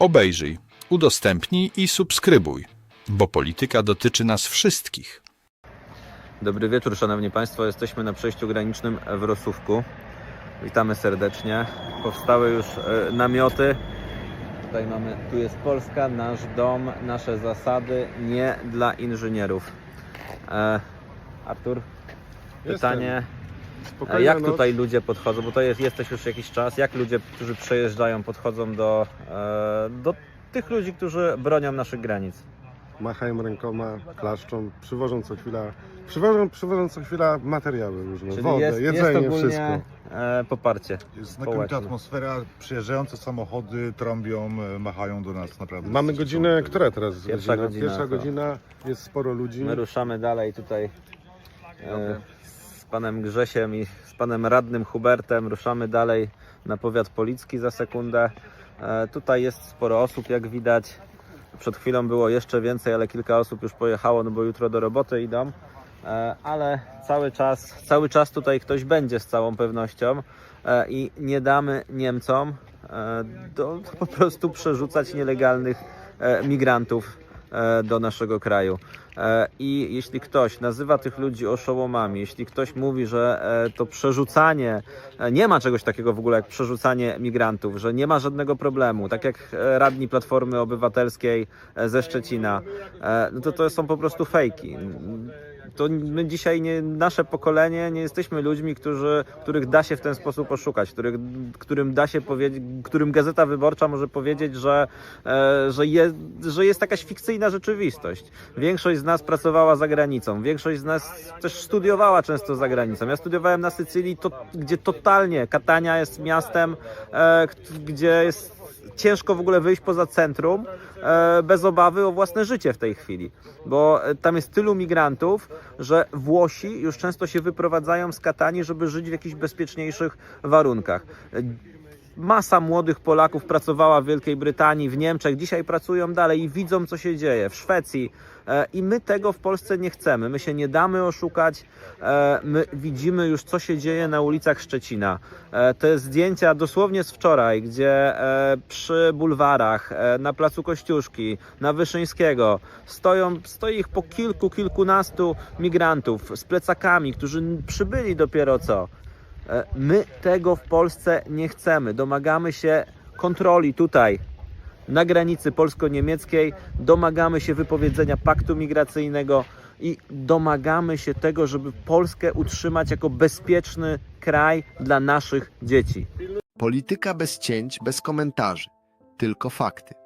Obejrzyj, udostępnij i subskrybuj, bo polityka dotyczy nas wszystkich. Dobry wieczór, Szanowni Państwo. Jesteśmy na przejściu granicznym w Rosówku. Witamy serdecznie. Powstały już e, namioty. Tutaj mamy, tu jest Polska, nasz dom, nasze zasady, nie dla inżynierów. E, Artur, pytanie, e, jak tutaj ludzie podchodzą, bo to jest, jesteś już jakiś czas, jak ludzie, którzy przejeżdżają, podchodzą do, e, do tych ludzi, którzy bronią naszych granic? machają rękoma, klaszczą, przywożą co chwila, przywożą, przywożą co chwila materiały różne, Czyli wodę, jest, jedzenie, jest ogólnie wszystko. e, poparcie. Jest znakomita Społeczne. atmosfera, przyjeżdżające samochody trąbią, e, machają do nas naprawdę. Mamy godzinę, która teraz jest Pierwsza godzina? godzina, Pierwsza to. godzina, jest sporo ludzi. My ruszamy dalej tutaj e, z panem Grzesiem i z panem radnym Hubertem. Ruszamy dalej na powiat policki za sekundę. E, tutaj jest sporo osób, jak widać. Przed chwilą było jeszcze więcej, ale kilka osób już pojechało, no bo jutro do roboty idą. E, ale cały czas, cały czas tutaj ktoś będzie z całą pewnością e, i nie damy Niemcom do, po prostu przerzucać nielegalnych migrantów do naszego kraju. E, I jeśli ktoś nazywa tych ludzi oszołomami, jeśli ktoś mówi, że e, to przerzucanie, e, nie ma czegoś takiego w ogóle jak przerzucanie migrantów, że nie ma żadnego problemu, tak jak e, radni Platformy Obywatelskiej e, ze Szczecina, e, no to to są po prostu fejki. To my dzisiaj, nie, nasze pokolenie, nie jesteśmy ludźmi, którzy, których da się w ten sposób oszukać, których, którym da się powiedzieć, którym Gazeta Wyborcza może powiedzieć, że, e, że, je, że jest jakaś fikcyjna rzeczywistość. Większość z nas pracowała za granicą, większość z nas też studiowała często za granicą. Ja studiowałem na Sycylii, to, gdzie totalnie Katania jest miastem, e, gdzie jest ciężko w ogóle wyjść poza centrum e, bez obawy o własne życie w tej chwili, bo e, tam jest tylu migrantów, że Włosi już często się wyprowadzają z Katanii, żeby żyć w jakichś bezpieczniejszych warunkach. Masa młodych Polaków pracowała w Wielkiej Brytanii, w Niemczech, dzisiaj pracują dalej i widzą, co się dzieje w Szwecji. E, I my tego w Polsce nie chcemy. My się nie damy oszukać. E, My widzimy już, co się dzieje na ulicach Szczecina. E, Te zdjęcia dosłownie z wczoraj, gdzie przy bulwarach, na placu Kościuszki, na Wyszyńskiego stoją, stoi ich po kilku, kilkunastu migrantów z plecakami, którzy przybyli dopiero co. E, My tego w Polsce nie chcemy. Domagamy się kontroli tutaj, na granicy polsko-niemieckiej, domagamy się wypowiedzenia paktu migracyjnego i domagamy się tego, żeby Polskę utrzymać jako bezpieczny kraj dla naszych dzieci. Polityka bez cięć, bez komentarzy, tylko fakty.